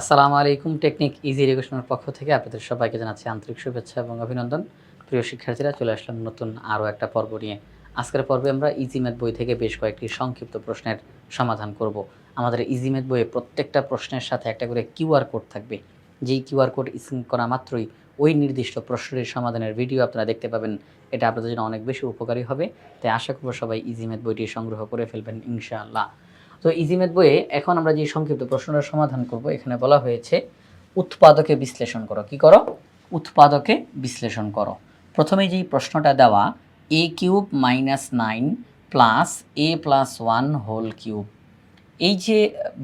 আসসালামু আলাইকুম technique easy এডুকেশনের পক্ষ থেকে আপনাদের সবাইকে জানাচ্ছি আন্তরিক শুভেচ্ছা এবং অভিনন্দন। প্রিয় শিক্ষার্থীরা, চলে আসলাম নতুন আরও একটা পর্ব নিয়ে। আজকের পর্বে আমরা ইজি ম্যাথ বই থেকে বেশ কয়েকটি সংক্ষিপ্ত প্রশ্নের সমাধান করব। আমাদের ইজি ম্যাথ বইয়ে প্রত্যেকটা প্রশ্নের সাথে একটা করে কিউআর কোড থাকবে। যেই কিউআর কোড স্ক্যান করা মাত্রই ওই নির্দিষ্ট প্রশ্নের সমাধানের ভিডিও আপনারা দেখতে পাবেন। এটা আপনাদের জন্য অনেক বেশি উপকারী হবে। তাই আশা করব সবাই ইজি ম্যাথ বইটি সংগ্রহ করে ফেলবেন ইনশাআল্লাহ। তো ইজিমেথ বইয়ে এখন আমরা যে সংক্ষিপ্ত প্রশ্নটার সমাধান করব, এখানে বলা হয়েছে, উৎপাদকে বিশ্লেষণ করো। কি করো? উৎপাদকে বিশ্লেষণ করো। প্রথমে যেই প্রশ্নটা দেওয়া a cube minus nine plus a plus one whole cube. এই যে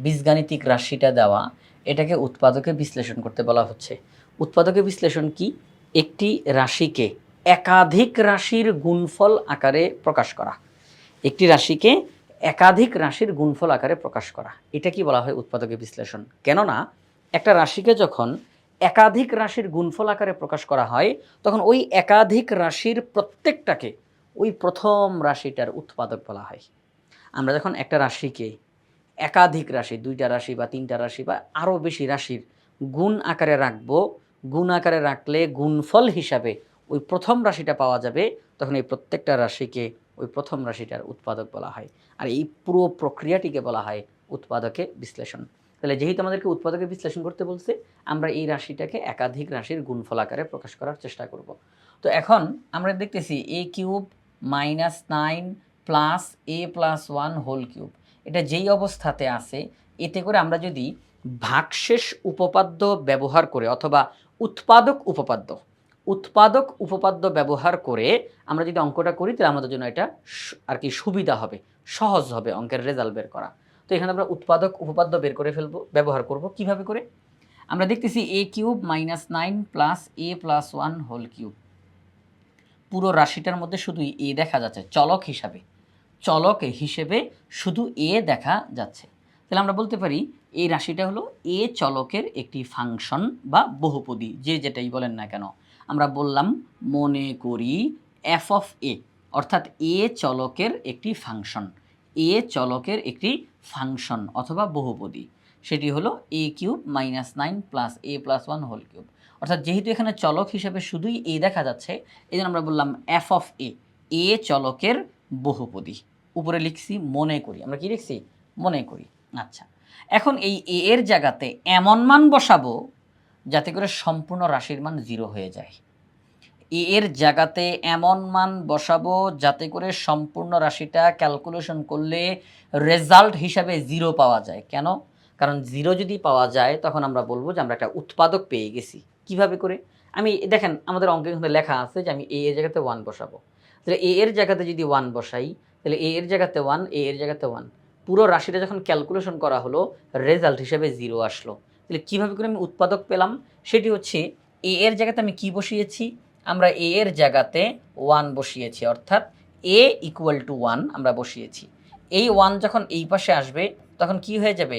বীজগাণিতিক রাশিটা দেওয়া, এটাকে উৎপাদকে বিশ্লেষণ করতে বলা হচ্ছে। উৎপাদকে বিশ্লেষণ কি? একটি রাশিকে একাধিক রাশির গুণফল আকারে প্রকাশ করা। একটি রাশিকে একাধিক রাশির গুণফল আকারে প্রকাশ করা। এটা কি বলা হয় উৎপাদকে বিশ্লেষণ? কেননা, একটা রাশিকে যখন একাধিক রাশির গুণফল আকারে প্রকাশ করা হয়, তখন ওই একাধিক রাশির প্রত্যেকটাকে ওই প্রথম রাশিটার উৎপাদক বলা হয়। আমরা যখন একটা রাশিকে একাধিক রাশি, দুইটা রাশি বা তিনটা রাশি বা আরও বেশি রাশির গুণ আকারে রাখব, গুণ আকারে রাখলে গুণফল হিসাবে ওই প্রথম রাশিটা পাওয়া যাবে, তখন এই প্রত্যেকটা রাশিকে ওই প্রথম রাশিটার উৎপাদক বলা হয়। আর এই পুরো প্রক্রিয়াটিকে বলা হয় উৎপাদকে বিশ্লেষণ। তাহলে যেহেতু আমাদেরকে উৎপাদকে বিশ্লেষণ করতে বলছে, আমরা এই রাশিটাকে একাধিক রাশির গুণফল আকারে প্রকাশ করার চেষ্টা করব। তো এখন আমরা দেখতেছি a cube minus nine plus a plus one whole cube. এটা যেই অবস্থাতে আছে, এতে করে আমরা যদি ভাগশেষ উপপাদ্য ব্যবহার করে অথবা উৎপাদক উপপাদ্য উৎপাদক উপপাদ্য ব্যবহার করে আমরা যদি অঙ্কটা করি, তাহলে আমাদের জন্য এটা আর কি সুবিধা হবে, সহজ হবে অঙ্কের রেজাল্ট বের করা। তো এখানে আমরা উৎপাদক উপপাদ্য বের করে ফেলব, ব্যবহার করব কীভাবে করে? আমরা দেখতেছি a cube minus nine plus a plus one whole cube. পুরো রাশিটার মধ্যে শুধু এ দেখা যাচ্ছে, চলক হিসাবে। চলক হিসেবে শুধু এ দেখা যাচ্ছে। তাহলে আমরা বলতে পারি, এই রাশিটা হলো এ চলকের একটি ফাংশন বা বহুপদী, যে যেটাই বলেন না কেন। আমরা বললাম মনে করি এফ অফ এ অর্থাৎ এ চলকের একটি ফাংশন এ চলকের একটি ফাংশন অথবা বহুপদী। সেটি হলো a cube minus nine plus a plus one whole cube. অর্থাৎ যেহেতু এখানে চলক হিসেবে শুধুই এ দেখা যাচ্ছে এই জন্য আমরা বললাম এফ অফ এ এ চলকের বহুপদী। উপরে লিখছি মনে করি। আমরা কি লিখছি? মনে করি। আচ্ছা এখন এই এ এর জায়গাতে এমন মান বসাবো যাতে করে সম্পূর্ণ রাশির মান জিরো হয়ে যায়। এর জায়গাতে এমন মান বসাবো যাতে করে সম্পূর্ণ রাশিটা ক্যালকুলেশন করলে রেজাল্ট হিসাবে জিরো পাওয়া যায়। কেন? কারণ জিরো যদি পাওয়া যায়, তখন আমরা বলব যে আমরা একটা উৎপাদক পেয়ে গেছি। কীভাবে করে? আমি, দেখেন, আমাদের অঙ্কে কিন্তু লেখা আছে যে আমি এ এর জায়গাতে ওয়ান বসাবো। তাহলে এ এর জায়গাতে যদি ওয়ান বসাই, তাহলে এ এর জায়গাতে ওয়ান এ এর জায়গাতে ওয়ান পুরো রাশিটা যখন ক্যালকুলেশন করা হলো রেজাল্ট হিসাবে জিরো আসলো। তাহলে কীভাবে করে আমি উৎপাদক পেলাম? সেটি হচ্ছে এ এর জায়গাতে আমি কি বসিয়েছি? আমরা এ এর জায়গাতে ওয়ান বসিয়েছি, অর্থাৎ এ ইকুয়াল টু ওয়ান আমরা বসিয়েছি। এই ওয়ান যখন এই পাশে আসবে, তখন কি হয়ে যাবে?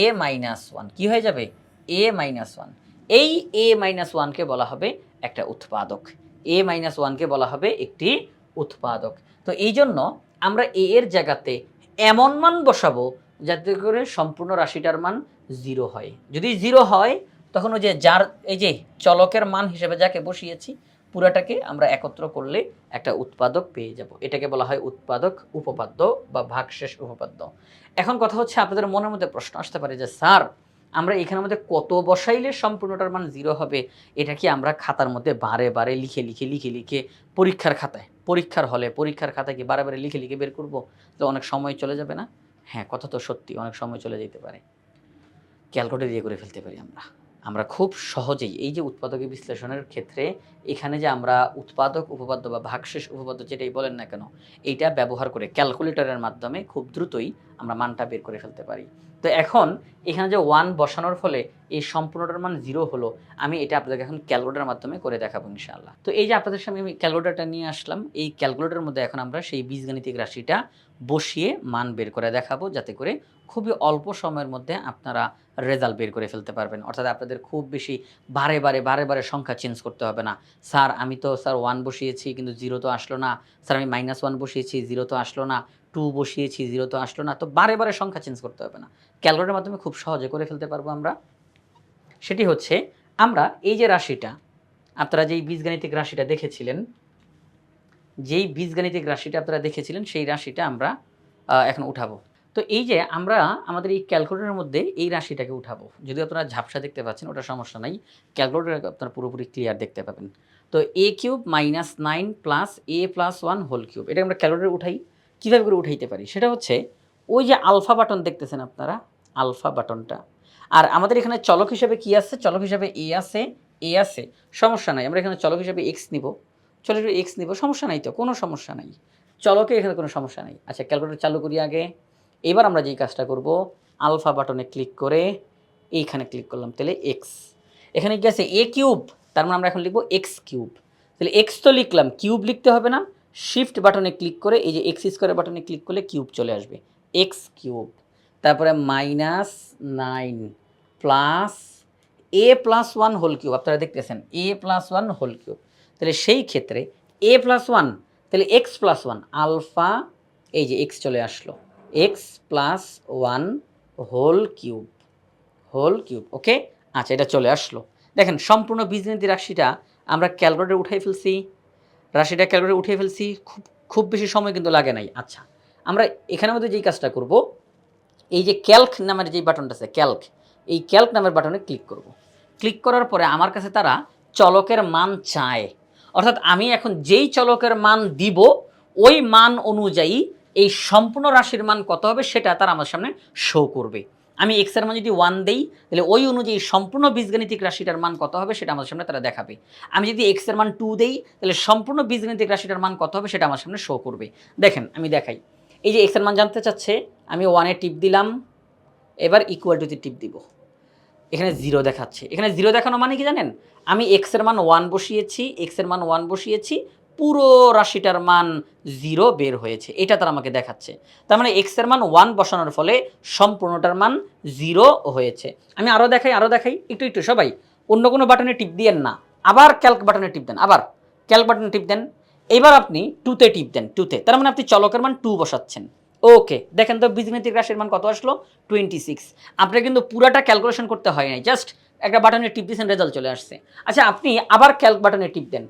এ মাইনাস ওয়ান কী হয়ে যাবে? এ মাইনাস ওয়ান এই এ মাইনাস ওয়ানকে বলা হবে একটা উৎপাদক। এ মাইনাস ওয়ানকে বলা হবে একটি উৎপাদক। তো এই জন্য আমরা এ এর জায়গাতে এমন মান বসাবো যাতে করে সম্পূর্ণ রাশিটার মান জিরো হয়। যদি জিরো হয়, তখন ওই যে যার, এই যে চলকের মান হিসেবে যাকে বসিয়েছি, পুরাটাকে আমরা একত্র করলে একটা উৎপাদক পেয়ে যাব। এটাকে বলা হয় উৎপাদক উপপাদ্য বা ভাগশেষ উপপাদ্য। এখন কথা হচ্ছে আপনাদের মনের মধ্যে প্রশ্ন আসতে পারে যে, স্যার, আমরা এখানের মধ্যে কত বসাইলে সম্পূর্ণটার মান জিরো হবে? এটা কি আমরা খাতার মধ্যে বারে বারে লিখে লিখে লিখে লিখে পরীক্ষার খাতায়, পরীক্ষার হলে পরীক্ষার খাতায় কি বারে বারে লিখে লিখে বের করব? তো অনেক সময় চলে যাবে না? হ্যাঁ কথা তো সত্যি, অনেক সময় চলে যেতে পারে। ক্যালকুলেটর দিয়ে করে ফেলতে পারি আমরা। আমরা খুব সহজেই এই যে উৎপাদক বিশ্লেষণের ক্ষেত্রে এখানে যে আমরা উৎপাদক, উপপাদ্য বা ভাগশেষ, উপপাদ্য যেটাই বলেন না কেন, এইটা ব্যবহার করে ক্যালকুলেটরের মাধ্যমে খুব দ্রুতই আমরা মানটা বের করে ফেলতে পারি। তো এখন এখানে যে ওয়ান বসানোর ফলে এই সম্পূর্ণটার মান জিরো হলো, আমি এটা আপনাদেরকে এখন ক্যালকুলেটারের মাধ্যমে করে দেখাবো ইনশাআল্লাহ। তো এই যে আপনাদের সামনে আমি ক্যালকুলেটারটা নিয়ে আসলাম, এই ক্যালকুলেটারের মধ্যে এখন আমরা সেই বীজগাণিতিক রাশিটা বসিয়ে মান বের করে দেখাবো, যাতে করে খুবই অল্প সময়ের মধ্যে আপনারা রেজাল্ট বের করে ফেলতে পারবেন। অর্থাৎ আপনাদের খুব বেশি বারে বারে বারে বারে সংখ্যা চেঞ্জ করতে হবে না। স্যার, আমি তো স্যার ওয়ান বসিয়েছি, কিন্তু জিরো তো আসলো না। স্যার, আমি মাইনাস ওয়ান বসিয়েছি জিরো তো আসলো না। টু বসিয়েছি জিরো তো আসলো না, তো বারে বারে সংখ্যা চেঞ্জ করতে হবে না। ক্যালকুলেটারের মাধ্যমে খুব সহজে করে ফেলতে পারব আমরা। সেটি হচ্ছে, আমরা এই যে রাশিটা, আপনারা যেই বীজগাণিতিক রাশিটা দেখেছিলেন, যেই বীজগাণিতিক রাশিটা আপনারা দেখেছিলেন, সেই রাশিটা আমরা এখন উঠাবো। তো এই যে আমরা আমাদের এই ক্যালকুলেটরের মধ্যে এই রাশিটাকে উঠাবো। যদি আপনারা ঝাপসা দেখতে পাচ্ছেন, ওটা সমস্যা নাই। ক্যালকুলেটর আপনারা পুরোপুরি ক্লিয়ার দেখতে পাবেন। তো a cube minus nine plus a plus one whole cube এটা আমরা ক্যালকুলেটর উঠাই। কীভাবে করে উঠাইতে পারি? সেটা হচ্ছে ওই যে আলফা বাটন দেখতেছেন আপনারা? আলফা বাটনটা। আর আমাদের এখানে চলক হিসাবে কি আছে? চলক হিসাবে এ আছে এ আছে। সমস্যা নাই, আমরা এখানে চলক হিসাবে এক্স নিব। চলক এক্স নিব, সমস্যা নাই তো, কোনো সমস্যা নাই। চলকে এখানে কোনো সমস্যা নাই। আচ্ছা ক্যালকুলেটর চালু করি আগে। এবার আমরা যেই কাজটা করব, আলফা বাটনে ক্লিক করে এইখানে ক্লিক করলাম, তাহলে এক্স। এখানে কি আছে? এ কিউব, তার মানে আমরা এখন লিখব এক্স কিউব। তাহলে এক্স তো লিখলাম, কিউব লিখতে হবে না। শিফট বাটনে ক্লিক করে, এই যে এক্স স্কোয়ার বাটনে ক্লিক করলে কিউব চলে আসবে। এক্স কিউব তারপরে minus nine plus a plus one whole cube আপনারা দেখতেছেন a plus one whole cube তাহলে সেই ক্ষেত্রে এ প্লাস ওয়ান তাহলে এক্স প্লাস ওয়ান আলফা এই যে এক্স চলে আসলো। X plus one whole cube whole cube okay আচ্ছা এটা চলে আসলো। দেখেন, সম্পূর্ণ বীজগণিত রাশিটা আমরা ক্যালকুলেটরে উঠাই ফেলছি। রাশিটা ক্যালকুলেটরে উঠিয়ে ফেলছি, খুব খুব বেশি সময় কিন্তু লাগে নাই। আচ্ছা আমরা এখানের মধ্যে যেই কাজটা করব, এই যে ক্যালক নামের যেই বাটনটা আছে, ক্যালক, এই ক্যালক নামের বাটনে ক্লিক করব। ক্লিক করার পরে আমার কাছে তারা চলকের মান চায়। অর্থাৎ আমি এখন যেই চলকের মান দিব, ওই মান অনুযায়ী এই সম্পূর্ণ রাশির মান কত হবে সেটা তারা আমার সামনে শো করবে। আমি এক্সের মান যদি ওয়ান দেই, তাহলে ওই অনুযায়ী সম্পূর্ণ বীজগাণিতিক রাশিটার মান কত হবে সেটা আমার সামনে তারা দেখাবে। আমি যদি এক্সের মান টু দেই, তাহলে সম্পূর্ণ বীজগাণিতিক রাশিটার মান কত হবে সেটা আমার সামনে শো করবে। দেখেন, আমি দেখাই। এই যে এক্সের মান জানতে চাচ্ছে, আমি ওয়ানে টিপ দিলাম, এবার ইকুয়াল টুতে টিপ দিব। এখানে জিরো দেখাচ্ছে। এখানে জিরো দেখানো মানে কি জানেন? আমি এক্সের মান ওয়ান বসিয়েছি এক্সের মান ওয়ান বসিয়েছি পুরো রাশিটার মান জিরো বের হয়েছে। এটা তারা আমাকে দেখাচ্ছে। তার মানে এক্সের মান ওয়ান বসানোর ফলে সম্পূর্ণটার মান জিরো হয়েছে। আমি আরও দেখাই আরও দেখাই। একটু একটু, সবাই। অন্য কোনো বাটনে টিপ দিয়েন না। আবার ক্যালক বাটনে টিপ দেন, আবার ক্যালক বাটনে টিপ দেন। এবার আপনি টুতে টিপ দেন টুতে তার মানে আপনি চলকের মান টু বসাচ্ছেন। ওকে দেখেন তো বীজগণিতিক রাশির মান কত আসলো? টোয়েন্টি সিক্স আপনার কিন্তু পুরাটা ক্যালকুলেশন করতে হয় নাই। জাস্ট একটা বাটনে টিপ দিয়েছেন রেজাল্ট চলে আসছে। আচ্ছা আপনি আবার ক্যালক বাটনে টিপ দেন।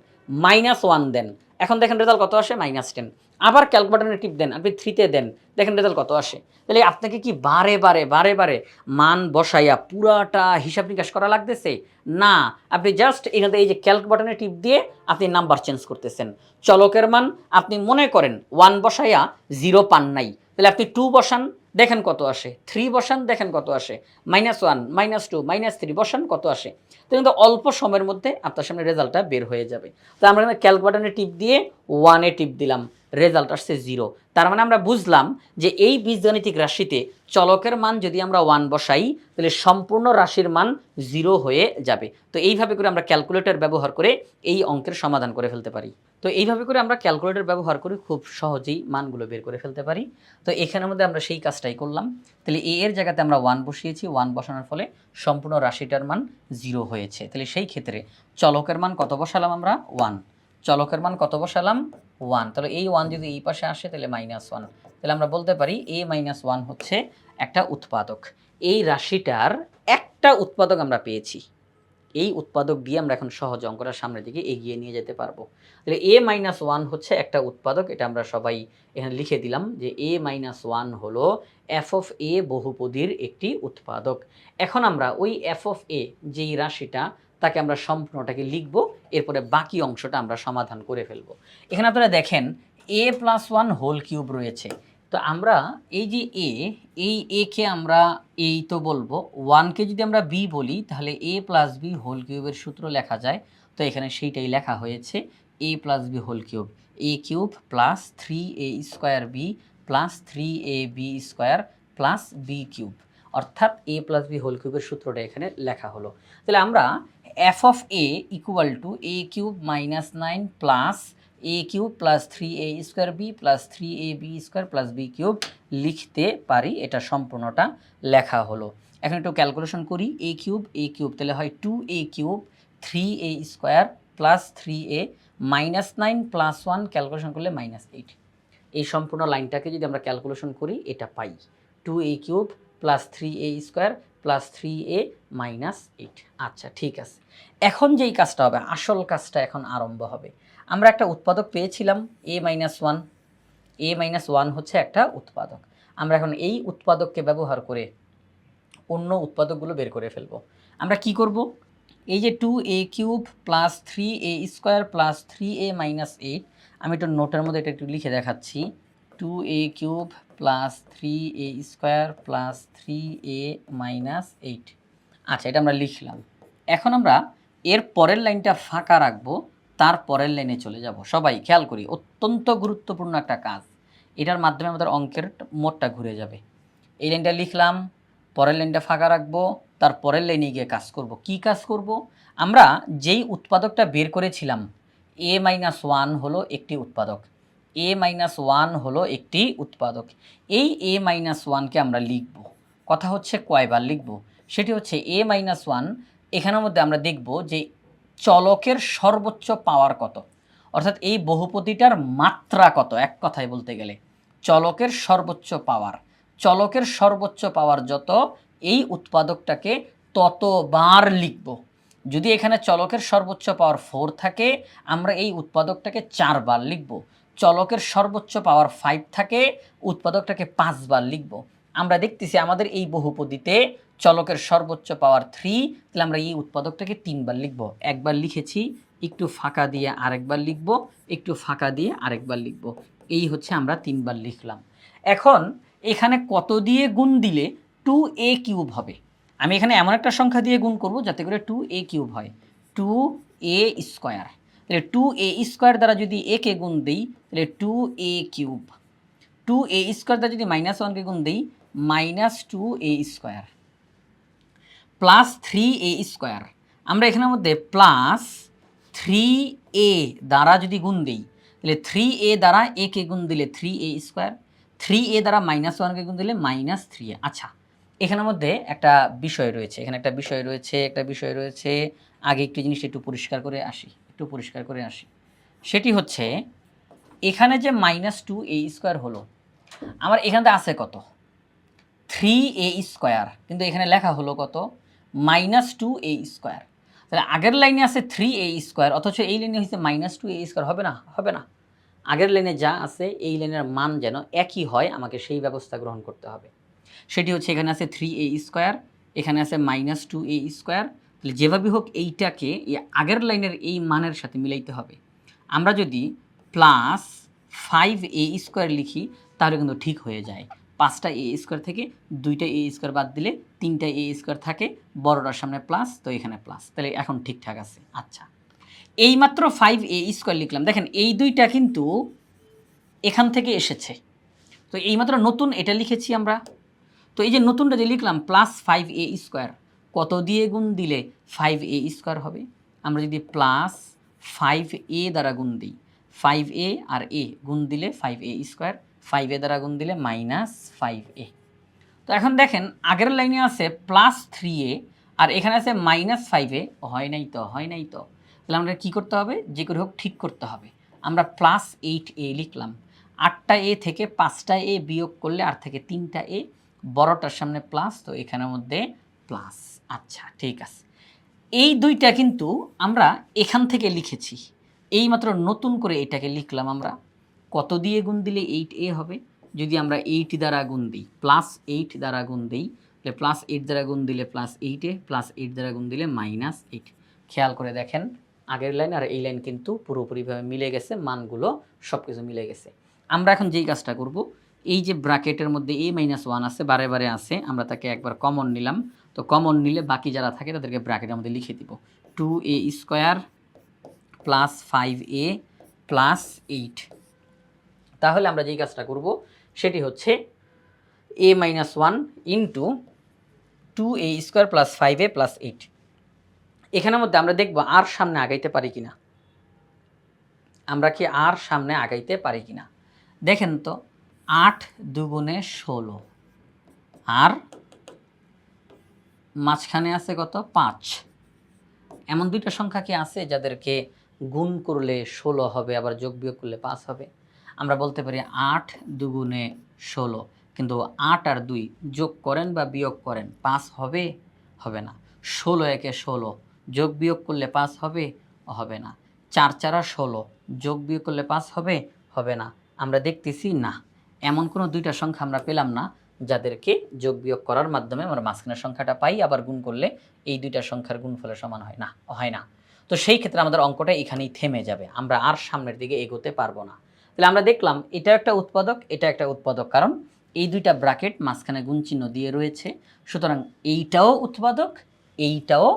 মাইনাস ওয়ান দেন। এখন দেখেন রেজাল্ট কত আসে? Minus ten. আবার ক্যালক বাটনে টিপ দেন, আপনি থ্রিতে দেন। দেখেন রেজাল্ট কত আসে? তাহলে আপনাকে কি বারে বারে বারে বারে মান বসাইয়া পুরাটা হিসাব নিকাশ করা লাগতেছে? না, আপনি জাস্ট এখানে এই যে ক্যালক বাটনে টিপ দিয়ে আপনি নাম্বার চেঞ্জ করতেছেন। চলকের মান আপনি মনে করেন ওয়ান বসাইয়া জিরো পান নাই। তাহলে আপনি টু বসান দেখেন কত আসে। থ্রি বসান, দেখেন কত আসে। Minus one minus two minus three বসান, কত আসে। তো কিন্তু অল্প সময়ের মধ্যে আপনার সামনে রেজাল্টটা বের হয়ে যাবে। তো আমরা ক্যালকুলেটারে টিপ দিয়ে ওয়ানে টিপ দিলাম। রেজাল্ট আসছে জিরো তার মানে আমরা বুঝলাম যে এই বীজগণিতিক রাশিতে চলকের মান যদি আমরা ওয়ান বসাই, তাহলে সম্পূর্ণ রাশির মান জিরো হয়ে যাবে। তো এইভাবে করে আমরা ক্যালকুলেটর ব্যবহার করে এই অঙ্কের সমাধান করে ফেলতে পারি। তো এইভাবে করে আমরা ক্যালকুলেটর ব্যবহার করে খুব সহজেই মানগুলো বের করে ফেলতে পারি। তো এখানের মধ্যে আমরা সেই কাজটাই করলাম। তাহলে এ এর জায়গাতে আমরা ওয়ান বসিয়েছি। ওয়ান বসানোর ফলে সম্পূর্ণ রাশিটার মান জিরো হয়েছে। তাহলে সেই ক্ষেত্রে চলকের মান কত বসালাম আমরা? ওয়ান চলকের মান কত বসালাম? ওয়ান তাহলে এই ওয়ান যদি এই পাশে আসে, তাহলে মাইনাস ওয়ান তাহলে আমরা বলতে পারি এ মাইনাস ওয়ান হচ্ছে একটা উৎপাদক। এই রাশিটার একটা উৎপাদক আমরা পেয়েছি। এই উৎপাদক দিয়ে আমরা এখন সহজ অঙ্কটা সামনের দিকে এগিয়ে নিয়ে যেতে পারব। তাহলে এ মাইনাস ওয়ান হচ্ছে একটা উৎপাদক, এটা আমরা সবাই এখানে লিখে দিলাম যে এ মাইনাস ওয়ান হলো এফ অফ এ বহুপদীর একটি উৎপাদক। এখন আমরা ওই এফ অফ এ যেই রাশিটা তাকে আমরা সম্পূর্ণটাকে লিখব, এরপরে বাকি অংশটা আমরা সমাধান করে ফেলব। এখানে আপনারা দেখেন a plus one whole cube রয়েছে। তো আমরা এই যে এ এই এ কে আমরা এই তো বলব ওয়ানকে যদি আমরা বি বলি, তাহলে এ প্লাস বি হোল কিউবের সূত্র লেখা যায়। তো এখানে সেইটাই লেখা হয়েছে a plus b whole cube a cube plus three a square b plus three a b square plus b cube অর্থাৎ এ প্লাস বি হোল কিউবের সূত্রটা এখানে লেখা হলো। তাহলে আমরা f of a equal to a cube minus nine plus a cube plus three a square b plus three a b square plus b cube লিখতে পারি, এটা সম্পূর্ণটা লেখা হলো। এখন একটু ক্যালকুলেশন করি এ কিউব এ কিউব তাহলে হয় two a cube three a square plus three a minus nine plus one calculation করলে মাইনাস এইট এই সম্পূর্ণ লাইনটাকে যদি আমরা ক্যালকুলেশন করি, এটা পাই। Two a cube plus three a square plus three a minus eight আচ্ছা ঠিক আছে। এখন যেই কাজটা হবে, আসল কাজটা এখন আরম্ভ হবে। আমরা একটা উৎপাদক পেয়েছিলাম a minus one a minus one হচ্ছে একটা উৎপাদক। আমরা এখন এই উৎপাদককে ব্যবহার করে অন্য উৎপাদকগুলো বের করে ফেলব। আমরা কি করব? এই যে two a cube plus three a square plus three a minus eight আমি একটু নোটের মধ্যে এটা একটু লিখে দেখাচ্ছি। Two a cube plus three a square plus three a minus eight আচ্ছা এটা আমরা লিখলাম। এখন আমরা এর পরের লাইনটা ফাঁকা রাখব, তার পরের লাইনে চলে যাব। সবাই খেয়াল করি, অত্যন্ত গুরুত্বপূর্ণ একটা কাজ। এটার মাধ্যমে আমাদের অঙ্কের মোটটা ঘুরে যাবে। এই লাইনটা লিখলাম, পরের লাইনটা ফাঁকা রাখব, তার পরের লাইনে গিয়ে কাজ করব। কি কাজ করব? আমরা যেই উৎপাদকটা বের করেছিলাম এ মাইনাস ওয়ান হলো একটি উৎপাদক। এ মাইনাস ওয়ান হলো একটি উৎপাদক। এই এ মাইনাস ওয়ানকে আমরা লিখব। কথা হচ্ছে কয়বার লিখব? সেটি হচ্ছে এ মাইনাস ওয়ান এখানের মধ্যে আমরা দেখব যে চলকের সর্বোচ্চ পাওয়ার কত। অর্থাৎ এই বহুপতিটার মাত্রা কত, এক কথায় বলতে গেলে। চলকের সর্বোচ্চ পাওয়ার চলকের সর্বোচ্চ পাওয়ার যত, এই উৎপাদকটাকে ততবার লিখব। যদি এখানে চলকের সর্বোচ্চ পাওয়ার ফোর থাকে, আমরা এই উৎপাদকটাকে চারবার লিখব। চলকের সর্বোচ্চ পাওয়ার ফাইভ থাকে, উৎপাদকটাকে পাঁচবার লিখব। আমরা দেখতেছি আমাদের এই বহুপদীতে চলকের সর্বোচ্চ পাওয়ার থ্রি তাহলে আমরা এই উৎপাদকটাকে তিনবার লিখব। একবার লিখেছি, একটু ফাঁকা দিয়ে আরেকবার লিখব, একটু ফাঁকা দিয়ে আরেকবার লিখব। এই হচ্ছে আমরা তিনবার লিখলাম। এখন এখানে কত দিয়ে গুণ দিলে টু এ কিউব হবে? আমি এখানে এমন একটা সংখ্যা দিয়ে গুণ করব যাতে করে টু এ কিউব হয়। টু এ স্কোয়ার তাহলে টু এ স্কোয়ার দ্বারা যদি একে গুণ দিই, তাহলে two a cube two a square দ্বারা যদি মাইনাস ওয়ানকে গুণ দিই minus two a square plus three a square আমরা এখানের মধ্যে প্লাস থ্রি এ দ্বারা যদি গুণ দিই, তাহলে থ্রি এ দ্বারা এ কে গুণ দিলে three a square three a দ্বারা মাইনাস ওয়ানকে গুণ দিলে মাইনাস থ্রি এ আচ্ছা এখানের মধ্যে একটা বিষয় রয়েছে, এখানে একটা বিষয় রয়েছে, একটা বিষয় রয়েছে। আগে একটু জিনিসটা একটু পরিষ্কার করে আসি। একটু পরিষ্কার করে আসি। সেটি হচ্ছে, এখানে যে মাইনাস টু এ স্কোয়ার হলো, আমার এখানতে আছে কত? থ্রি এ স্কোয়ার কিন্তু এখানে লেখা হলো কত? মাইনাস টু এ স্কোয়ার তাহলে আগের লাইনে আছে থ্রি এ স্কোয়ার অথচ এই লাইনে হচ্ছে মাইনাস টু এ স্কোয়ার হবে না? হবে না। আগের লাইনে যা আছে, এই লাইনের মান যেন একই হয়, আমাকে সেই ব্যবস্থা গ্রহণ করতে হবে। সেটি হচ্ছে এখানে আছে থ্রি এ স্কোয়ার এখানে আছে মাইনাস টু এ স্কোয়ার তাহলে যেভাবে হোক এইটাকে এই আগের লাইনের এই মানের সাথে মিলাইতে হবে। আমরা যদি প্লাস ফাইভ এ স্কোয়ার লিখি, তাহলে কিন্তু ঠিক হয়ে যায়। পাঁচটা এ স্কোয়ার থেকে দুইটা এ স্কোয়ার বাদ দিলে তিনটা এ স্কোয়ার থাকে, বড়টার সামনে প্লাস তো এখানে প্লাস তাহলে এখন ঠিকঠাক আছে। আচ্ছা। এইমাত্র ফাইভ এ স্কোয়ার লিখলাম। দেখেন, এই দুইটা কিন্তু এখান থেকে এসেছে। তো এইমাত্র নতুন এটা লিখেছি আমরা। তো এই যে নতুনটা যে লিখলাম প্লাস ফাইভ এ স্কোয়ার কত দিয়ে গুণ দিলে ফাইভ এ স্কোয়ার হবে? আমরা যদি প্লাস ফাইভ এ দ্বারা গুণ দিই ফাইভ এ আর এ গুণ দিলে five a square five a দ্বারা গুণ দিলে মাইনাস ফাইভ এ তো এখন দেখেন, আগের লাইনে আছে প্লাস থ্রি এ আর এখানে আছে মাইনাস ফাইভ এ হয় নাই তো, হয় নাই তো। তাহলে আমরা কী করতে হবে? যে করে হোক ঠিক করতে হবে। আমরা প্লাস এইট এ লিখলাম। আটটা এ থেকে পাঁচটা এ বিয়োগ করলে আর থেকে তিনটা এ বড়টার সামনে প্লাস তো এখানের মধ্যে প্লাস আচ্ছা ঠিক আছে। এই দুইটা কিন্তু আমরা এখান থেকে লিখেছি। এইমাত্র নতুন করে এটাকে লিখলাম আমরা। কত দিয়ে গুণ দিলে এইট এ হবে? যদি আমরা এইট দ্বারা গুণ দিই প্লাস এইট দ্বারা গুণ দিই, তাহলে প্লাস এইট দ্বারা গুণ দিলে প্লাস এইটে প্লাস এইট দ্বারা গুণ দিলে মাইনাস এইট খেয়াল করে দেখেন, আগের লাইন আর এই লাইন কিন্তু পুরোপুরিভাবে মিলে গেছে, মানগুলো সব কিছু মিলে গেছে। আমরা এখন যেই কাজটা করব, এই যে ব্র্যাকেটের মধ্যে এ মাইনাস ওয়ান আছে, বারে বারে আছে, আমরা তাকে একবার কমন নিলাম। তো কমন নিলে বাকি যারা থাকে তাদেরকে ব্র্যাকেটের মধ্যে লিখে দিব। Two a square plus five a plus eight তাহলে আমরা যেই কাজটা করব, সেটি হচ্ছে a minus one into two a square plus five a plus eight এখানের মধ্যে আমরা দেখব আর সামনে আগাইতে পারি কিনা। আমরা কি আর সামনে আগাইতে পারি কিনা? দেখেন তো, আট দুগুণে ষোলো। আর মাঝখানে আছে কত? পাঁচ। এমন দুইটা সংখ্যা কি আছে যাদেরকে গুণ করলে ষোলো হবে, আবার যোগ বিয়োগ করলে পাঁচ হবে? আমরা বলতে পারি আট দুগুণে ষোলো, কিন্তু আট আর দুই যোগ করেন বা বিয়োগ করেন, পাঁচ হবে? হবে না। ষোলো একে ষোলো, যোগ বিয়োগ করলে পাঁচ হবে? হবে না। চার চারা ষোলো, যোগ বিয়োগ করলে পাঁচ হবে? হবে না। আমরা দেখতেছি না। এমন কোনো দুইটা সংখ্যা আমরা পেলাম না। যাদেরকে যোগ বিয়োগ করার মাধ্যমে আমরা মাঝখানের সংখ্যাটা পাই, আবার গুণ করলে এই দুইটা সংখ্যার গুণফলের সমান হয় না হয় না। তো সেই ক্ষেত্রে আমাদের অঙ্কটা এখানেই থেমে যাবে। আমরা আর সামনের দিকে এগোতে পারব না। তাহলে আমরা দেখলাম, এটা একটা উৎপাদক, এটা একটা উৎপাদক, কারণ এই দুইটা ব্র্যাকেট মাঝখানে গুণ চিহ্ন দিয়ে রয়েছে। সুতরাং এইটাও উৎপাদক এইটাও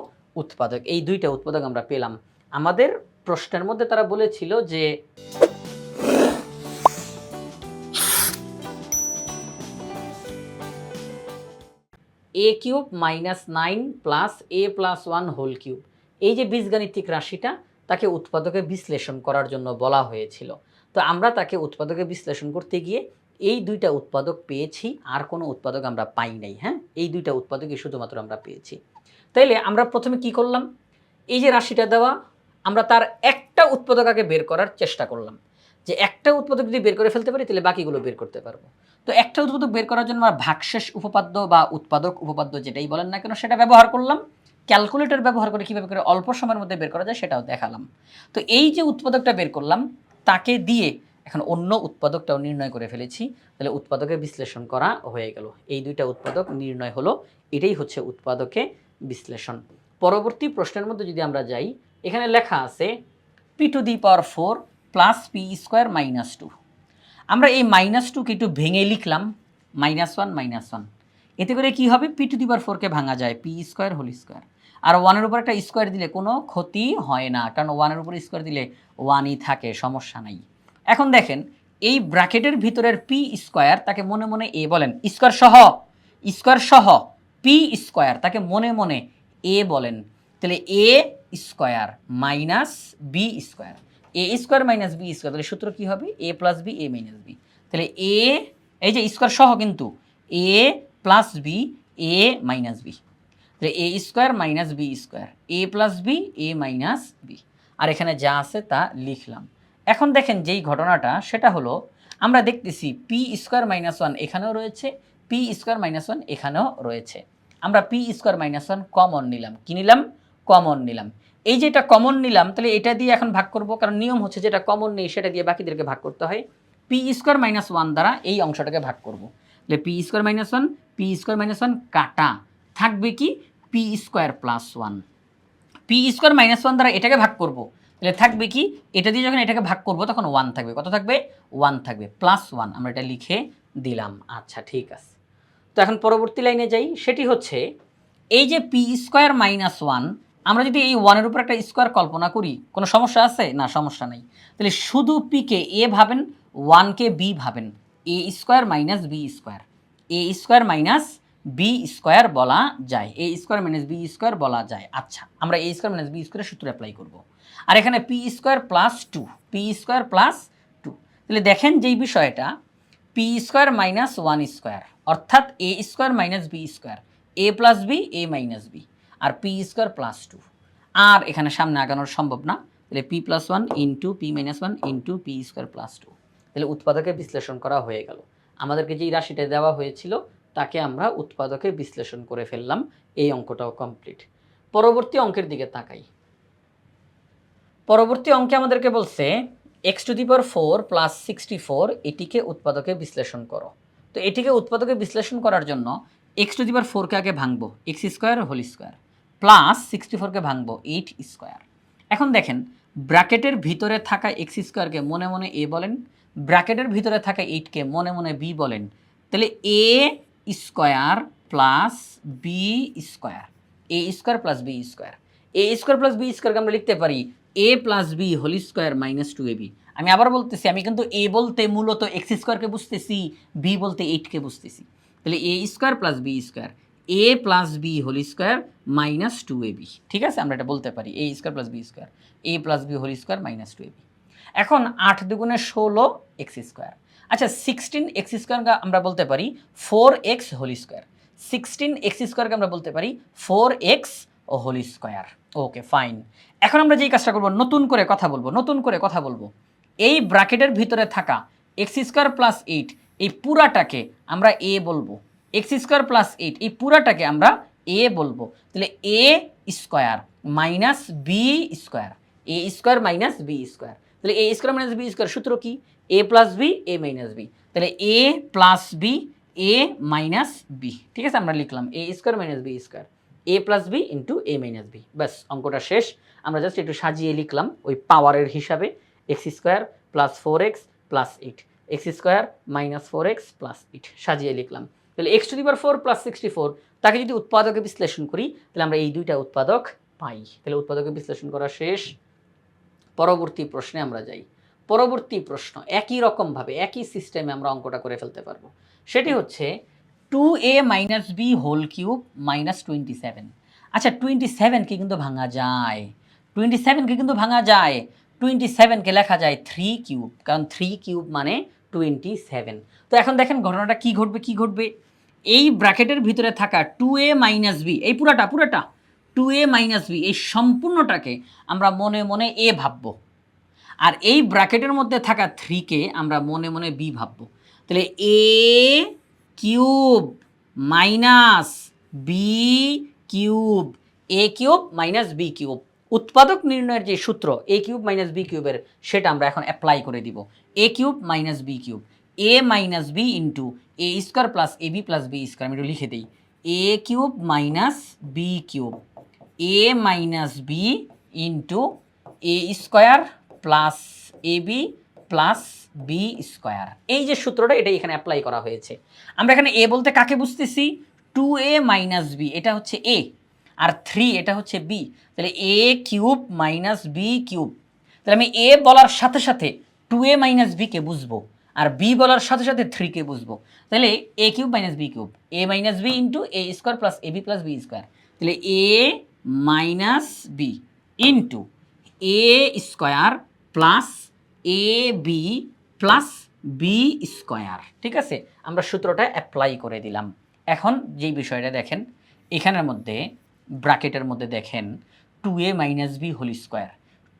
উৎপাদক। এই দুইটা উৎপাদক আমরা পেলাম। আমাদের প্রশ্নের মধ্যে তারা বলেছিল যে a cube minus nine plus a plus one whole cube এই যে বীজগাণিতিক রাশিটা, তাকে উৎপাদকে বিশ্লেষণ করার জন্য বলা হয়েছিল। তো আমরা তাকে উৎপাদকে বিশ্লেষণ করতে গিয়ে এই দুইটা উৎপাদক পেয়েছি, আর কোনো উৎপাদক আমরা পাই নাই হ্যাঁ? এই দুইটা উৎপাদকই শুধুমাত্র আমরা পেয়েছি। তাইলে আমরা প্রথমে কি করলাম? এই যে রাশিটা দেওয়া, আমরা তার একটা উৎপাদক আগে বের করার চেষ্টা করলাম। যে একটা উৎপাদক যদি বের করে ফেলতে পারি, তাহলে বাকিগুলো বের করতে পারব। তো একটা উৎপাদক বের করার জন্য আমরা ভাগশেষ উপপাদ্য বা উৎপাদক উপপাদ্য যেটাই বলেন না কেন, সেটা ব্যবহার করলাম। ক্যালকুলেটর ব্যবহার করে কীভাবে করে অল্প সময়ের মধ্যে বের করা যায় সেটাও দেখালাম। তো এই যে উৎপাদকটা বের করলাম, তাকে দিয়ে এখন অন্য উৎপাদকটাও নির্ণয় করে ফেলেছি। তাহলে উৎপাদকে বিশ্লেষণ করা হয়ে গেল। এই দুইটা উৎপাদক নির্ণয় হলো, এটাই হচ্ছে উৎপাদকে বিশ্লেষণ। পরবর্তী প্রশ্নের মধ্যে যদি আমরা যাই, এখানে লেখা আছে p to the power four plus p square minus two আমরা এই মাইনাস টুকে একটু ভেঙে লিখলাম মাইনাস ওয়ান মাইনাস ওয়ান এতে করে কি হবে? পি টু দি পাওয়ার ফোরকে ভাঙা যায় পি স্কোয়ার হোল স্কোয়ার আর ওয়ানের উপর একটা স্কোয়ার দিলে কোনো ক্ষতি হয় না, কারণ ওয়ানের উপর স্কোয়ার দিলে ওয়ানই থাকে, সমস্যা নাই। এখন দেখেন, এই ব্র্যাকেটের ভিতরের পি স্কোয়ার তাকে মনে মনে এ বলেন। স্কোয়ার সহ স্কোয়ার সহ পি স্কোয়ার তাকে মনে মনে এ বলেন। তাহলে a square minus b square a square minus b square, তাহলে সূত্র কী হবে? A plus b a minus b তাহলে এ, এই যে স্কোয়ার সহ কিন্তু, a plus b a minus b তাহলে a square minus b square, a plus b a minus b আর এখানে যা আছে তা লিখলাম। এখন দেখেন যেই ঘটনাটা, সেটা হলো, আমরা দেখতেছি পি স্কোয়ার মাইনাস ওয়ান এখানেও রয়েছে পি স্কোয়ার মাইনাস ওয়ান এখানেও রয়েছে। আমরা p square minus one common নিলাম। কি নিলাম? কমন নিলাম। এই যে এটা কমন নিলাম, তাহলে এটা দিয়ে এখন ভাগ করব, কারণ নিয়ম হচ্ছে যেটা কমন নেই, সেটা দিয়ে বাকিদেরকে ভাগ করতে হয়। পি স্কোয়ার মাইনাস ওয়ান দ্বারা এই অংশটাকে ভাগ করব। তাহলে p square minus one p square minus one কাটা। থাকবে কি? P square plus one p square minus one দ্বারা এটাকে ভাগ করব। তাহলে থাকবে কি? এটা দিয়ে যখন এটাকে ভাগ করব, তখন ওয়ান থাকবে। কত থাকবে? ওয়ান থাকবে। প্লাস ওয়ান আমরা এটা লিখে দিলাম। আচ্ছা ঠিক আছে। তো এখন পরবর্তী লাইনে যাই। সেটি হচ্ছে, এই যে পি স্কোয়ার মাইনাস ওয়ান আমরা যদি এই ওয়ানের উপর একটা স্কোয়ার কল্পনা করি, কোনো সমস্যা আছে? না, সমস্যা নেই। তাহলে শুধু পিকে এ ভাবেন ওয়ানকে বি ভাবেন। A square minus b square. A square minus b square বলা যায়। A square minus b square বলা যায়। আচ্ছা আমরা এ স্কোয়ার মাইনাস বি স্কোয়ারের সূত্র অ্যাপ্লাই করব। আর এখানে p square plus two p square plus two তাহলে দেখেন যেই বিষয়টা p square minus one square. অর্থাৎ a square minus b square. A plus b a minus b R P square plus two. আর এখানে সামনে আগানোর সম্ভব না। তাহলে p plus one into p minus one into p square plus two. তাহলে উৎপাদকে বিশ্লেষণ করা হয়ে গেল। আমাদেরকে যেই রাশিটা দেওয়া হয়েছিল, তাকে আমরা উৎপাদকে বিশ্লেষণ করে ফেললাম। এই অঙ্কটাও কমপ্লিট। পরবর্তী অঙ্কের দিকে তাকাই। পরবর্তী অঙ্কে আমাদেরকে বলছে x to the power four plus sixty four এটিকে উৎপাদকে বিশ্লেষণ করো। তো এটিকে উৎপাদকে বিশ্লেষণ করার জন্য এক্স টু দি পাওয়ার ফোরকে আগে ভাঙবো। X square whole square plus sixty ফোরকে ভাঙবো, এইট স্কোয়ার। এখন দেখেন, ব্র্যাকেটের ভিতরে থাকা এক্স স্কোয়ারকে মনে মনে এ বলেন, ব্র্যাকেটের ভিতরে থাকা এইটকে মনে মনে বি বলেন, তাহলে a square plus b square, a square plus b square. A square plus b স্কোয়ারকে আমরা লিখতে পারি, a plus b whole square minus two a b. আমি আবার বলতেছি, আমি কিন্তু এ বলতে মূলত এক্স স্কোয়ারকে বুঝতেছি, বি বলতে এইটকে বুঝতেছি। তাহলে a square plus b square a plus b whole square minus two a b ঠিক আছে? আমরা এটা বলতে পারি। A square plus b square a plus b whole square minus two a b এখন আট দুগুণে ষোলো এক্স স্কোয়ার আচ্ছা সিক্সটিন এক্স স্কোয়ারকে আমরা বলতে পারি four x whole square sixteen x স্কোয়ারকে আমরা বলতে পারি ফোর এক্স ও হোল স্কোয়ার ওকে ফাইন এখন আমরা যেই কাজটা করব, নতুন করে কথা বলব, নতুন করে কথা বলব। এই ব্র্যাকেটের ভিতরে থাকা এক্স স্কোয়ার প্লাস এইট এই পুরাটাকে আমরা এ বলব। এক্স স্কোয়ার প্লাস এইট, এই পুরাটাকে আমরা এ বলব। তাহলে a square minus b square, a square minus b square. তাহলে a square minus b square সূত্র কি? A plus b, a minus b. তাহলে a plus b, a minus b. ঠিক আছে, আমরা লিখলাম a square minus b square. A plus b into a minus b. ব্যাস, অঙ্কটা শেষ। আমরা জাস্ট একটু সাজিয়ে লিখলাম ওই পাওয়ারের হিসাবে। X square plus four x plus eight, x square minus four x plus eight. সাজিয়ে লিখলাম। তাহলে x to the four plus sixty four তাকে যদি উৎপাদকে বিশ্লেষণ করি, তাহলে আমরা এই দুইটা উৎপাদক পাই। তাহলে উৎপাদকে বিশ্লেষণ করা শেষ। পরবর্তী প্রশ্নে আমরা যাই। পরবর্তী প্রশ্ন, একই রকমভাবে একই সিস্টেমে আমরা অঙ্কটা করে ফেলতে পারব। সেটি হচ্ছে two a minus b whole cube minus twenty seven আচ্ছা টোয়েন্টি সেভেনকে কিন্তু ভাঙা যায়। টোয়েন্টি সেভেনকে কিন্তু ভাঙা যায়। টোয়েন্টি সেভেনকে লেখা যায় থ্রি কিউব কারণ থ্রি কিউব মানে টোয়েন্টি সেভেন তো এখন দেখেন ঘটনাটা কি ঘটবে কি ঘটবে? এই ব্র্যাকেটের ভিতরে থাকা টু এ মাইনাস বি এই পুরাটা পুরাটা টু এ মাইনাস বি এই সম্পূর্ণটাকে আমরা মনে মনে এ ভাববো। আর এই ব্র্যাকেটের মধ্যে থাকা থ্রিকে আমরা মনে মনে বি ভাববো। তাহলে a cube minus b cube a cube minus b cube উৎপাদক নির্ণয়ের যে সূত্র এ কিউব মাইনাস বি কিউবের সেটা আমরা এখন অ্যাপ্লাই করে দিব। A cube minus b cube a minus b into a square plus a b plus b square আমি একটু লিখে দিই। A cube minus b cube a minus b into a square plus a b plus b square এই যে সূত্রটা এটা এখানে apply করা হয়েছে। আমরা এখানে এ বলতে কাকে বুঝতেছি? টু এ মাইনাস বি এটা হচ্ছে এ আর থ্রি এটা হচ্ছে বি তাহলে a cube minus b cube তাহলে আমি এ বলার সাথে সাথে টু এ মাইনাস বিকে বুঝব। আর বি বলার সাথে সাথে থ্রিকে বুঝব। তাহলে a cube minus b cube. A minus b into a square plus a b plus b square তাহলে a minus b into a square plus a b plus b square ঠিক আছে? আমরা সূত্রটা অ্যাপ্লাই করে দিলাম। এখন যেই বিষয়টা দেখেন, এখানের মধ্যে ব্র্যাকেটের মধ্যে দেখেন two a minus b whole square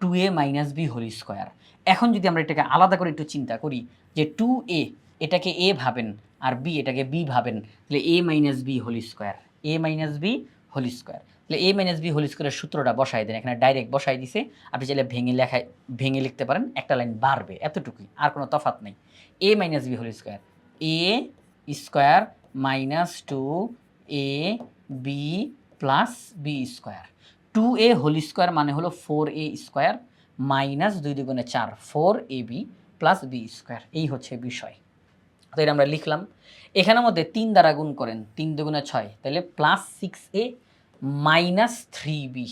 two a minus b whole square এখন যদি আমরা এটাকে আলাদা করে একটু চিন্তা করি যে টু এ এটাকে এ ভাবেন আর বি এটাকে বি ভাবেন, তাহলে a minus b whole square a minus b whole square তাহলে এ মাইনাস বি হোল স্কোয়ারের সূত্রটা বসাই দেন, এখানে ডাইরেক্ট বসাই দিছে। আপনি চাইলে ভেঙে লেখায় ভেঙে লিখতে পারেন, একটা লাইন বাড়বে এতটুকুই, আর কোনো তফাত নেই। A minus b whole square a square minus two a b plus b square two a whole square মানে হলো ফোর এ স্কোয়ার মাইনাস দুই দুগুণে চার four a b plus b square এই হচ্ছে বিষয়। তো এটা আমরা লিখলাম। এখানের মধ্যে তিন দ্বারা গুণ করেন, তিন দুগুণে ছয়, তাহলে plus six a minus three b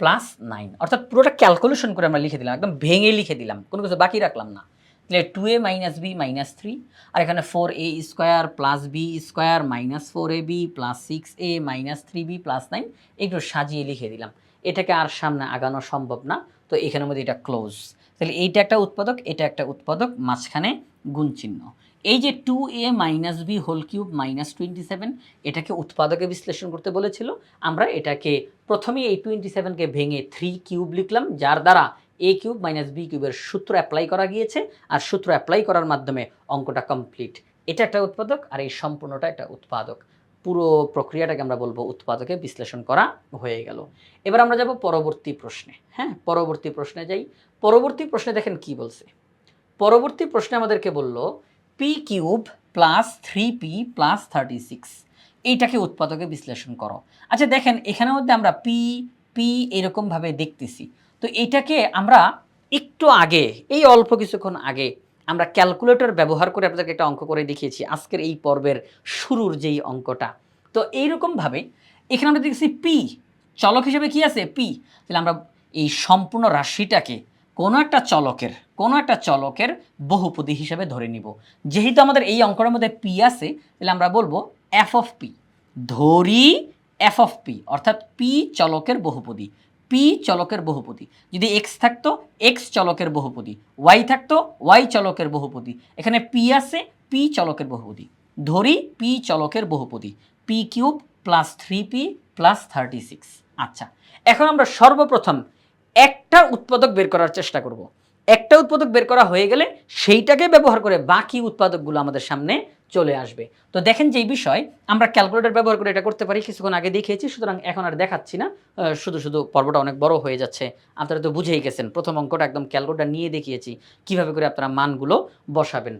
plus nine অর্থাৎ পুরোটা ক্যালকুলেশন করে আমরা লিখে দিলাম, একদম ভেঙে লিখে দিলাম, কোনো কিছু বাকি রাখলাম না। তাহলে two a minus b minus three আর এখানে four a square plus b square minus four a b plus six a minus three b plus nine একটু সাজিয়ে লিখে দিলাম। এটাকে আর সামনে আগানো সম্ভব না, তো এখানের মধ্যে এটা ক্লোজ তাহলে এইটা একটা উৎপাদক, এটা একটা উৎপাদক, মাঝখানে গুণ চিহ্ন। এই যে two a minus b whole cube minus twenty seven এটাকে উৎপাদকে বিশ্লেষণ করতে বলেছিল। আমরা এটাকে প্রথমে এই টোয়েন্টি সেভেনকে ভেঙে থ্রি কিউব লিখলাম, যার দ্বারা এ কিউব মাইনাস বি কিউবের সূত্র অ্যাপ্লাই করা গিয়েছে, আর সূত্র অ্যাপ্লাই করার মাধ্যমে অঙ্কটা কমপ্লিট এটা একটা উৎপাদক, আর এই সম্পূর্ণটা একটা উৎপাদক। পুরো প্রক্রিয়াটাকে আমরা বলব উৎপাদকে বিশ্লেষণ করা হয়ে গেল। এবার আমরা যাব পরবর্তী প্রশ্নে। হ্যাঁ পরবর্তী প্রশ্নে যাই। পরবর্তী প্রশ্নে দেখেন কি বলছে। পরবর্তী প্রশ্নে আমাদেরকে বলল p cube plus three p plus thirty six এইটাকে উৎপাদকে বিশ্লেষণ করো। আচ্ছা দেখেন এখানের মধ্যে আমরা পি পি এরকমভাবে দেখতেছি তো এইটাকে আমরা একটু আগে, এই অল্প কিছুক্ষণ আগে আমরা ক্যালকুলেটর ব্যবহার করে আপনাদেরকে একটা অঙ্ক করে দেখিয়েছি। আজকের এই পর্বের শুরুর যেই অঙ্কটা। তো এইরকমভাবে এখানে আমরা দেখছি পি চলক হিসেবে কি আছে? পি তাহলে আমরা এই সম্পূর্ণ রাশিটাকে কোনো একটা চলকের, কোনো একটা চলকের বহুপদী হিসেবে ধরে নিব। যেহেতু আমাদের এই অঙ্কটার মধ্যে পি আছে, তাহলে আমরা বলব এফ অফ পি ধরি এফ অফ পি অর্থাৎ পি চলকের বহুপদী। পি চলকের বহুপতি যদি এক্স থাকতো এক্স চলকের বহুপদী। ওয়াই থাকতো ওয়াই চলকের বহুপতি এখানে পি আছে পি চলকের বহুপতি ধরি পি চলকের বহুপতি p cube plus three p plus thirty six আচ্ছা এখন আমরা সর্বপ্রথম একটা উৎপাদক বের করার চেষ্টা করব। একটা উৎপাদক বের করা হয়ে গেলে সেইটাকে ব্যবহার করে বাকি উৎপাদকগুলো আমাদের সামনে চলে আসবে। তো দেখেন যে এই বিষয়, আমরা ক্যালকুলেটর ব্যবহার করে এটা করতে পারি, কিছুক্ষণ আগে দেখিয়েছি, সুতরাং এখন আর দেখাচ্ছি না। শুধু শুধু পর্বটা অনেক বড় হয়ে যাচ্ছে। আপনারা তো বুঝেই গেছেন, প্রথম অঙ্কটা একদম ক্যালকুলেটর নিয়ে দেখিয়েছি, কীভাবে করে আপনারা মানগুলো বসাবেন।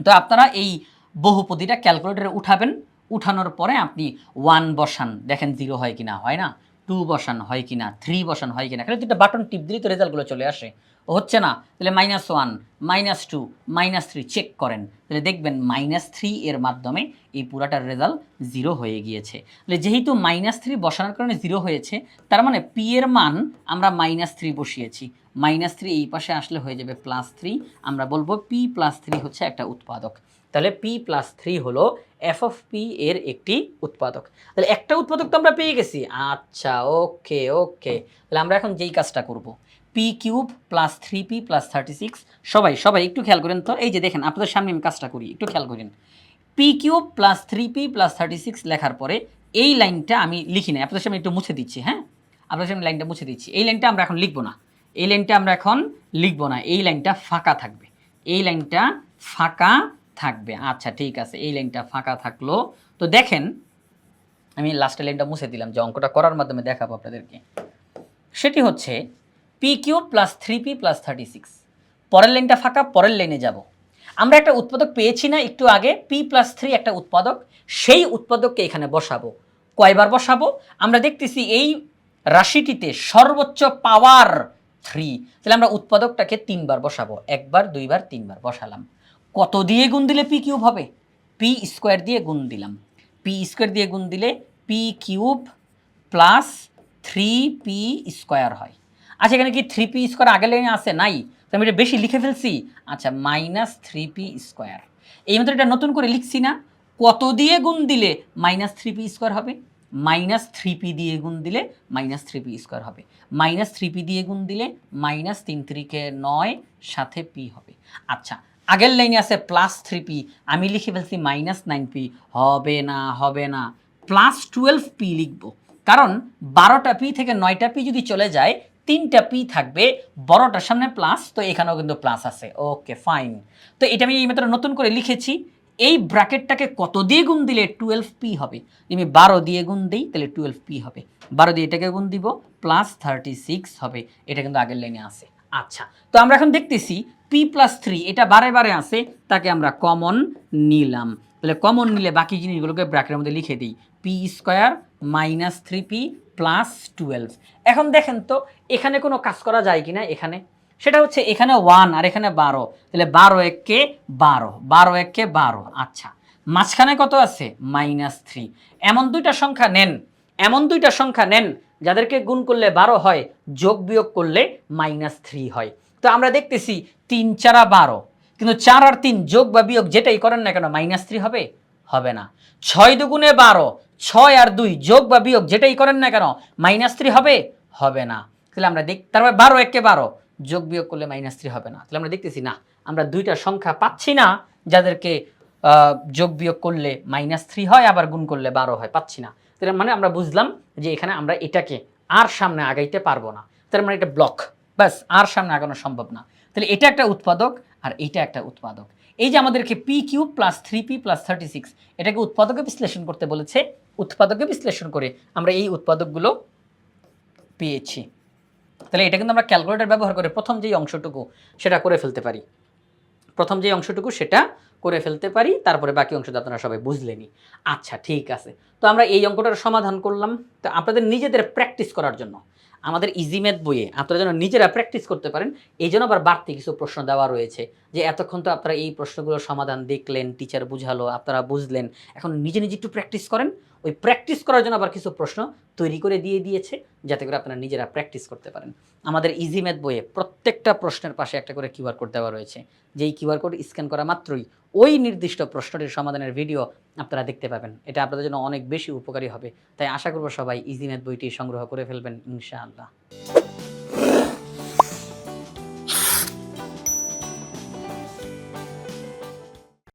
তো আপনারা এই বহুপদীটা ক্যালকুলেটরে উঠাবেন, উঠানোর পরে আপনি ওয়ান বসান। দেখেন জিরো হয় কিনা, হয় না? টু বসান হয় কিনা থ্রি বসান হয় কিনা। খালি দুটো বাটন টিপ দিলেই তো রেজাল্টগুলো চলে আসে। হচ্ছে না, তাহলে minus one minus two minus three check করেন। তাহলে দেখবেন মাইনাস থ্রি এর মাধ্যমে এই পুরাটার রেজাল্ট জিরো হয়ে গিয়েছে। তাহলে যেহেতু মাইনাস থ্রি বসানোর কারণে জিরো হয়েছে, তার মানে পি এর মান আমরা মাইনাস থ্রি বসিয়েছি। মাইনাস থ্রি এই পাশে আসলে হয়ে যাবে প্লাস থ্রি আমরা বলব পি প্লাস থ্রি হচ্ছে একটা উৎপাদক। তাহলে পি প্লাস থ্রি হলো এফ অফ পি এর একটি উৎপাদক। তাহলে একটা উৎপাদক তো আমরা পেয়ে গেছি। আচ্ছা ওকে ওকে তাহলে আমরা এখন যেই কাজটা করব? P cube plus three p plus thirty six সবাই সবাই একটু খেয়াল করেন তো। এই যে দেখেন, আপনাদের সামনে আমি কাজটা করি, একটু খেয়াল করেন। P cube plus three p plus thirty six লেখার পরে এই লাইনটা আমি লিখি না আপনাদের সামনে একটু মুছে দিচ্ছি হ্যাঁ? আপনাদের সামনে লাইনটা মুছে দিচ্ছি। এই লাইনটা আমরা এখন লিখব না। এই লাইনটা আমরা এখন লিখব না। এই লাইনটা ফাঁকা থাকবে। এই লাইনটা ফাঁকা থাকবে। আচ্ছা ঠিক আছে, এই লাইনটা ফাঁকা থাকল। তো দেখেন, আমি লাস্টের লাইনটা মুছে দিলাম, যে অঙ্কটা করার মাধ্যমে দেখাবো আপনাদেরকে। সেটি হচ্ছে p cube plus three p plus thirty six পরের লাইনটা ফাঁকা, পরের লাইনে যাব। আমরা একটা উৎপাদক পেয়েছি না, একটু আগে পি প্লাস থ্রি একটা উৎপাদক, সেই উৎপাদককে এখানে বসাবো। কয়বার বসাবো? আমরা দেখতেছি এই রাশিটিতে সর্বোচ্চ পাওয়ার থ্রি তাহলে আমরা উৎপাদকটাকে তিনবার বসাবো। একবার, দুইবার, তিনবার বসালাম। কত দিয়ে গুণ দিলে পি কিউব হবে? পি স্কোয়ার দিয়ে গুণ দিলাম। পি স্কোয়ার দিয়ে গুণ দিলে p cube plus three p square হয়। আচ্ছা এখানে কি থ্রি পি স্কোয়ার আগের লাইনে আছে? নাই। তো আমি এটা বেশি লিখে ফেলছি। আচ্ছা মাইনাস থ্রি পি স্কোয়ার এই মতো এটা নতুন করে লিখছি না। কত দিয়ে গুণ দিলে মাইনাস থ্রি পি স্কোয়ার হবে? মাইনাস থ্রি পি দিয়ে গুণ দিলে মাইনাস থ্রি পি স্কোয়ার হবে। মাইনাস থ্রি পি দিয়ে গুণ দিলে মাইনাস তিন ত্রিকে নয়, সাথে পি হবে। আচ্ছা আগের লাইনে আছে প্লাস থ্রি পি আমি লিখে ফেলছি মাইনাস নাইন পি হবে না হবে না। প্লাস টুয়েলভ পি লিখব। কারণ বারোটা পি থেকে নয়টা পি যদি চলে যায় তিনটা পি থাকবে, বড়টার সামনে প্লাস তো এখানেও কিন্তু প্লাস আছে। ওকে ফাইন তো এটা আমি এই মাত্র নতুন করে লিখেছি। এই ব্র্যাকেটটাকে কত দিয়ে গুণ দিলে টুয়েলভ পি হবে? আমি বারো দিয়ে গুণ দিই, তাহলে টুয়েলভ পি হবে। বারো দিয়ে এটাকে গুণ দিব প্লাস থার্টি সিক্স হবে। এটা কিন্তু আগের লাইনে আছে। আচ্ছা তো আমরা এখন দেখতেছি পি প্লাস থ্রি এটা বারে বারে আছে, তাকে আমরা কমন নিলাম। তাহলে কমন নিলে বাকি জিনিসগুলোকে ব্র্যাকেটের মধ্যে লিখে দিই। P square minus three p plus twelve এখন দেখেন তো, এখানে কোনো কাজ করা যায় কি না এখানে? সেটা হচ্ছে এখানে ওয়ান আর এখানে বারো। তাহলে বারো এককে বারো বারো এককে বারো। আচ্ছা মাঝখানে কত আছে? মাইনাস থ্রি এমন দুইটা সংখ্যা নেন, এমন দুইটা সংখ্যা নেন, যাদেরকে গুণ করলে বারো হয়, যোগ বিয়োগ করলে মাইনাস থ্রি হয়। তো আমরা দেখতেছি তিন চারা বারো। কিন্তু চার আর তিন যোগ বা বিয়োগ যেটাই করেন না কেন মাইনাস থ্রি হবে? হবে না। ছয় দুগুণে বারো ছয় আর দুই যোগ বা বিয়োগ যেটাই করেন না কেন মাইনাস থ্রি হবে হবে না। তাহলে আমরা দেখ তারপরে বারো একে বারো, যোগ বিয়োগ করলে মাইনাস থ্রি হবে না। তাহলে আমরা দেখতেছি, না, আমরা দুইটা সংখ্যা পাচ্ছি না, যাদেরকে যোগ বিয়োগ করলে মাইনাস থ্রি হয়, আবার গুণ করলে বারো হয়, পাচ্ছি না। তাহলে মানে আমরা বুঝলাম যে এখানে আমরা এটাকে আর সামনে আগাইতে পারব না। তার মানে এটা ব্লক ব্যাস, আর সামনে আগানো সম্ভব না। তাহলে এটা একটা উৎপাদক আর এটা একটা উৎপাদক। এই যে আমাদেরকে p cube plus three p plus thirty six এটাকে উৎপাদকে বিশ্লেষণ করতে বলেছে উৎপাদকে বিশ্লেষণ করে আমরা এই উৎপাদকগুলো পেয়েছি। তাহলে এটা কিন্তু আমরা ক্যালকুলেটর ব্যবহার করে প্রথম যেই অংশটুকু সেটা করে ফেলতে পারি। প্রথম যে অংশটুকু সেটা করে ফেলতে পারি, তারপরে বাকি অংশটা আপনারা সবাই বুঝলেনি আচ্ছা ঠিক আছে। তো আমরা এই অঙ্কটার সমাধান করলাম। তো আপনাদের নিজেদের প্র্যাকটিস করার জন্য। আমাদের ইজি ম্যাথ বইয়ে আপনারা যেন নিজেরা প্র্যাকটিস করতে পারেন, এই জন্য আবার বাড়তি কিছু প্রশ্ন দেওয়া রয়েছে যে এতক্ষণ তো আপনারা এই প্রশ্নগুলোর সমাধান দেখলেন টিচার বুঝালো, আপনারা বুঝলেন, এখন নিজে নিজে একটু প্র্যাকটিস করেন। ওই প্র্যাকটিস করার জন্য আবার কিছু প্রশ্ন তৈরি করে দিয়ে দিয়েছে, যাতে করে আপনারা নিজেরা প্র্যাকটিস করতে পারেন। আমাদের ইজি ম্যাথ বইয়ে প্রত্যেকটা প্রশ্নের পাশে একটা করে কিউআর কোড দেওয়া রয়েছে। যেই কিউআর কোড স্ক্যান করা মাত্রই ওই নির্দিষ্ট প্রশ্নটির সমাধানের ভিডিও আপনারা দেখতে পাবেন। এটা আপনাদের জন্য অনেক বেশি উপকারী হবে। তাই আশা করব সবাই ইজি ম্যাথ বইটি সংগ্রহ করে ফেলবেন, ইনশাআল্লাহ।